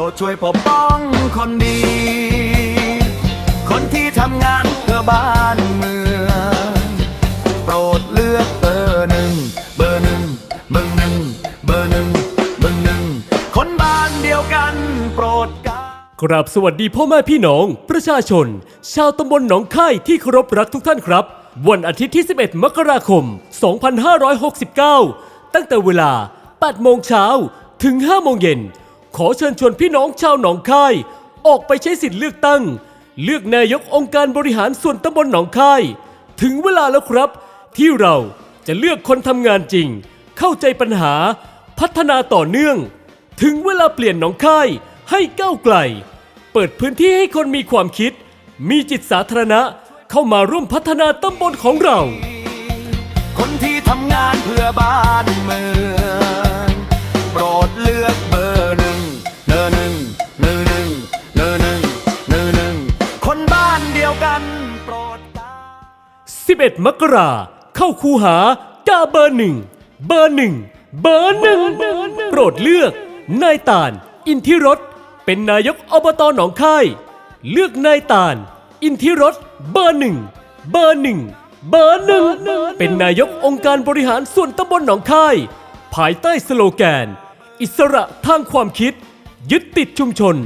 รดช่วยปกป้องคนดี คนที่ทำงานเพื่อบ้านเมือง โปรดเลือกเบอร์หนึ่ง เบอร์หนึ่ง เบอร์หนึ่ง เบอร์หนึ่ง เบอร์หนึ่ง คนบ้านเดียวกัน โปรดกากราบสวัสดีพ่อแม่พี่น้อง ประชาชน ชาวตำบลหนองค่ายที่เคารพรักทุกท่านครับ วันอาทิตย์ที่ 11 มกราคม 2569 ตั้งแต่เวลา8โมงเช้าถึง5โมงเย็น ขอเชิญชวนพี่น้องชาวหนองคาย ออกไปใช้สิทธิ์เลือกตั้ง เลือกนายกองค์การบริหารส่วนตำบลหนองคาย ถึงเวลาแล้วครับ ที่เราจะเลือกคนทำงานจริง เข้าใจปัญหา พัฒนาต่อเนื่อง ถึงเวลาเปลี่ยนหนองคายให้ก้าวไกล เปิดพื้นที่ให้คนมีความคิด มีจิตสาธารณะเข้ามาร่วมพัฒนาตำบลของเรา คนที่ทำงานเพื่อบ้านเมือง 11 มกราเข้าคูหากาเบอร์หนึ่งเบอร์หนึ่งเบอร์หนึ่งโปรดเลือก นายตาล อินทิรสเป็นนายกอบตหนองค่าย เลือกนายตาล อินทิรสเบอร์หนึ่งเบอร์หนึ่งเบอร์หนึ่งเป็นนายกองค์การบริหารส่วนตำบลหนองค่าย ภายใต้สโลแกน อิสระทางความคิด ยึดติดชุมชน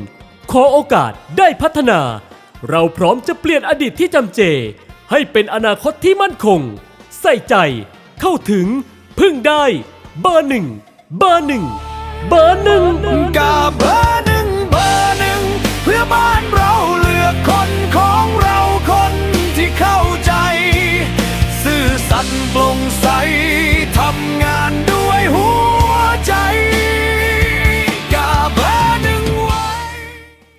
ขอโอกาสได้พัฒนา เราพร้อมจะเปลี่ยนอดีตที่จำเจ ให้เป็นอนาคตที่มั่นคง ใส่ใจ เข้าถึง พึ่งได้ เบอร์หนึ่งเบอร์หนึ่งเบอร์หนึ่งกาเบอร์หนึ่งเบอร์หนึ่งเพื่อบ้านเราเลือกคนของเราคนที่เข้าใจ ซื่อสัตย์โปร่งใสทำงานด้วยหัวใจ กาเบอร์หนึ่งไว้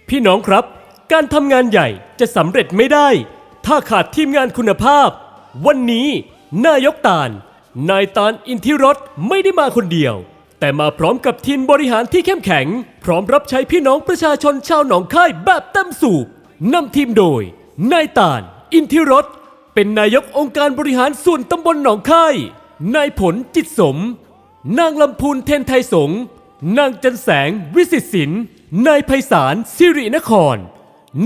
พี่น้องครับ การทำงานใหญ่จะสำเร็จไม่ได้ ถ้าขาดทีมงานคุณภาพ วันนี้นายกตาล นายตาลอินทิรสไม่ได้มาคนเดียว แต่มาพร้อมกับทีมบริหารที่เข้มแข็ง พร้อมรับใช้พี่น้องประชาชนชาวหนองค่ายแบบเต็มสูบนำทีมโดย นายตาล อินทิรสเป็นนายกองค์การบริหารส่วนตำบลหนองค่ายนายผลจิตสม นางลำพูนเทนไทยสง นางจันแสงวิสิตศิลป์นายไพศาลสิรินคร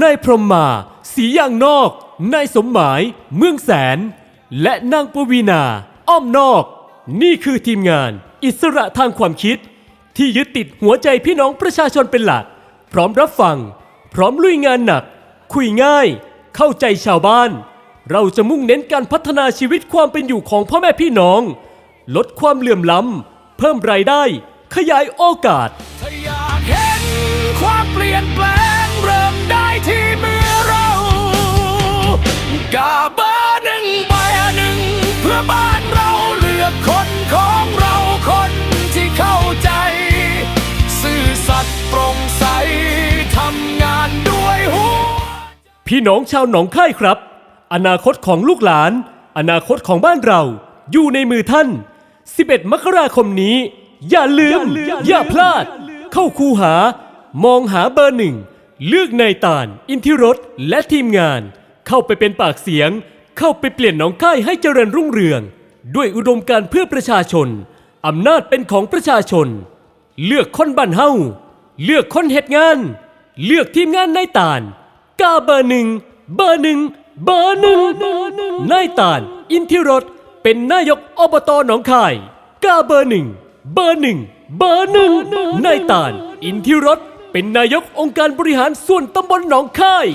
นายพรหมมา สียางนอก นายสมหมายเมืองแสน และนางปวีนา อ้อมนอก นี่คือทีมงาน อิสระทางความคิด ที่ยึดติดหัวใจพี่น้องประชาชนเป็นหลัก พร้อมรับฟัง พร้อมลุยงานหนัก คุยง่าย เข้าใจชาวบ้าน เราจะมุ่งเน้นการพัฒนาชีวิตความเป็นอยู่ของพ่อแม่พี่น้อง ลดความเหลื่อมล้ำเพิ่มรายได้ ขยายโอกาส ถ้าอยากเห็นความเปลี่ยนแปลง บ้านเราเลือกคนของเราคนที่เข้าใจ ซื่อสัตย์โปร่งใสทำงานด้วยหัวพี่น้องชาวหนองค่ายครับ อนาคตของลูกหลาน อนาคตของบ้านเรา อยู่ในมือท่าน 11 มกราคมนี้ อย่าลืม อย่าพลาด เข้าคูหา มองหาเบอร์หนึ่ง เลือกนายตาล อินทิรสและทีมงาน เข้าไปเป็นปากเสียง เข้าไปเปลี่ยนหนองค่ายให้เจริญรุ่งเรือง ด้วยอุดมการเพื่อประชาชน อำนาจเป็นของประชาชน เลือกคนบ้านเฮาเลือกคนเหตุงาน เลือกทีมงานนายตาลกาเบอร์หนึ่งเบอร์หนึ่งเบอร์หนึ่งนายตาล อินทิรสเป็นนายกอบตหนองคาย กาเบอร์หนึ่งเบอร์หนึ่งเบอร์หนึ่งนายตาล อินทิรสเป็นนายกองค์การบริหารส่วนตำบลหนองคาย